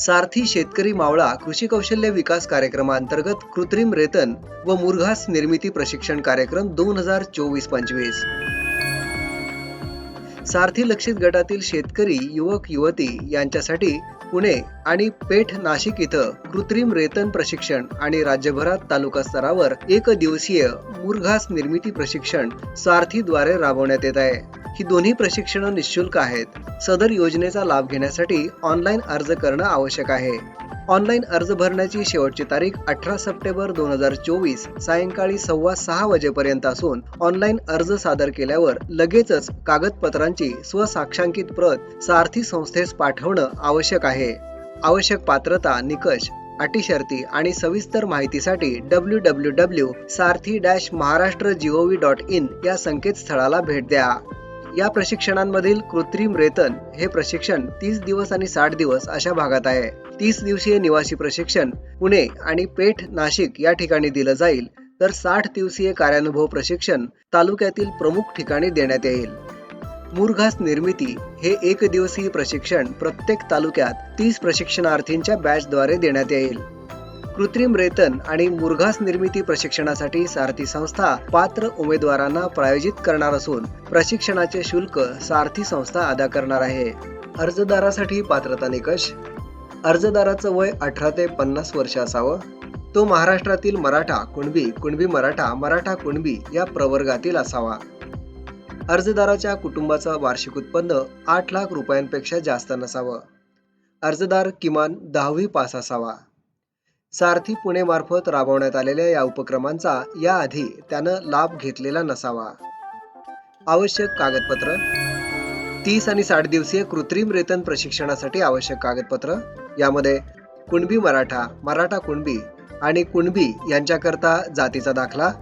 सारथी शेतकरी मावळा कृषी कौशल्य विकास कार्यक्रमांतर्गत कृत्रिम रेतन व मुरघास निर्मिती प्रशिक्षण कार्यक्रम दोन हजार चोवीस पंचवीस. सारथी लक्षित गटातील शेतकरी युवक युवती यांच्यासाठी पुणे आणि पेठ नाशिक इथं कृत्रिम रेतन प्रशिक्षण आणि राज्यभरात तालुका स्तरावर एक दिवसीय मुरघास निर्मिती प्रशिक्षण सारथीद्वारे राबवण्यात येत आहे. ही दोन्ही प्रशिक्षणं निशुल्क आहेत. सदर योजनेचा लाभ घेण्यासाठी ऑनलाईन अर्ज करणं आवश्यक आहे. ऑनलाईन अर्ज भरण्याची शेवटची तारीख अठरा सप्टेंबर दोन हजार चोवीस सायंकाळी सव्वा सहा वाजेपर्यंत असून ऑनलाईन अर्ज सादर केल्यावर लगेचच कागदपत्रांची स्वसाक्षांकित प्रत सारथी संस्थेस पाठवणं आवश्यक आहे. आवश्यक पात्रता निकष अटी शर्ती आणि सविस्तर माहितीसाठी W W W Sarathi dash Maharashtra gov dot in या संकेतस्थळाला भेट द्या. या प्रशिक्षणांमधील कृत्रिम रेतन हे प्रशिक्षण तीस दिवस आणि साठ दिवस अशा भागात आहे. तीस दिवसीय निवासी प्रशिक्षण पुणे आणि पेठ नाशिक या ठिकाणी दिलं जाईल. तर साठ दिवसीय कार्यानुभव प्रशिक्षण तालुक्यातील प्रमुख ठिकाणी देण्यात येईल. मुरघास निर्मिती हे एक दिवसीय प्रशिक्षण प्रत्येक तालुक्यात तीस प्रशिक्षणार्थींच्या बॅचद्वारे देण्यात येईल. कृत्रिम रेतन आणि मुरघास निर्मिती प्रशिक्षणासाठी सारथी संस्था पात्र उमेदवारांना प्रायोजित करणार असून प्रशिक्षणाचे शुल्क सारथी संस्था अदा करणार आहे. अर्जदारासाठी पात्रता निकष. अर्जदाराचं वय अठरा ते पन्नास वर्ष असावं. तो महाराष्ट्रातील मराठा कुणबी कुणबी मराठा मराठा कुणबी या प्रवर्गातील असावा. अर्जदाराच्या कुटुंबाचं वार्षिक उत्पन्न आठ लाख रुपयांपेक्षा जास्त नसावं. अर्जदार किमान दहावी पास असावा. सारथी पुणे मार्फत राबवण्यात आलेल्या या उपक्रमांचा याआधी त्यानं लाभ घेतलेला नसावा. आवश्यक कागदपत्र तीस आणि साठ दिवसीय कृत्रिम रेतन प्रशिक्षणासाठी आवश्यक कागदपत्र यामध्ये कुणबी मराठा मराठा कुणबी आणि कुणबी यांच्याकरता जातीचा दाखला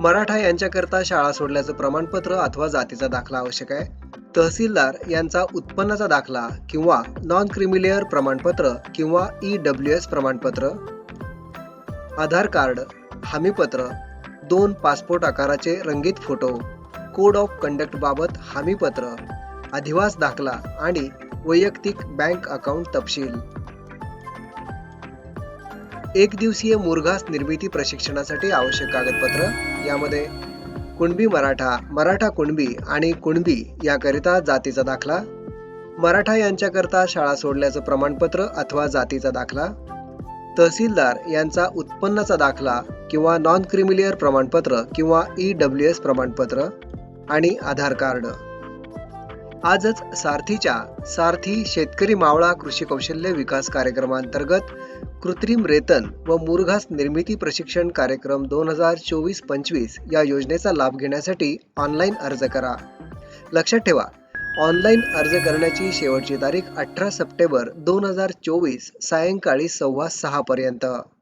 मराठा यांच्याकरता शाळा सोडल्याचं प्रमाणपत्र अथवा जातीचा दाखला आवश्यक आहे. तहसीलदार यांचा उत्पन्नाचा दाखला किंवा नॉन क्रिमिलेअर प्रमाणपत्र किंवा ई डब्ल्यू एस प्रमाणपत्र आधार कार्ड हमीपत्र दोन पासपोर्ट आकाराचे रंगीत फोटो कोड ऑफ कंडक्टबाबत हमीपत्र अधिवास दाखला आणि वैयक्तिक बँक अकाउंट तपशील. एक दिवसीय मुरघास निर्मिती प्रशिक्षणासाठी आवश्यक कागदपत्र यामध्ये कुणबी मराठा मराठा कुणबी आणि कुणबी याकरिता जातीचा दाखला. मराठा यांच्याकरता शाळा सोडल्याचं प्रमाणपत्र अथवा जातीचा दाखला. तहसीलदार यांचा उत्पन्नाचा दाखला किंवा नॉन क्रिमिलियर प्रमाणपत्र किंवा ई डब्ल्यू एस प्रमाणपत्र आणि आधार कार्ड. आजच सारथीच्या सारथी शेतकरी मावळा कृषी कौशल्य विकास कार्यक्रमांतर्गत कृत्रिम रेतन व मुरघास निर्मिती प्रशिक्षण कार्यक्रम दोन हजार चोवीस पंचवीस या योजनेचा लाभ घेण्यासाठी ऑनलाईन अर्ज करा. लक्षात ठेवा ऑनलाईन अर्ज करण्याची शेवटची तारीख अठरा सप्टेंबर दोन हजार चोवीस सायंकाळी सव्वा सहापर्यंत पर्यंत.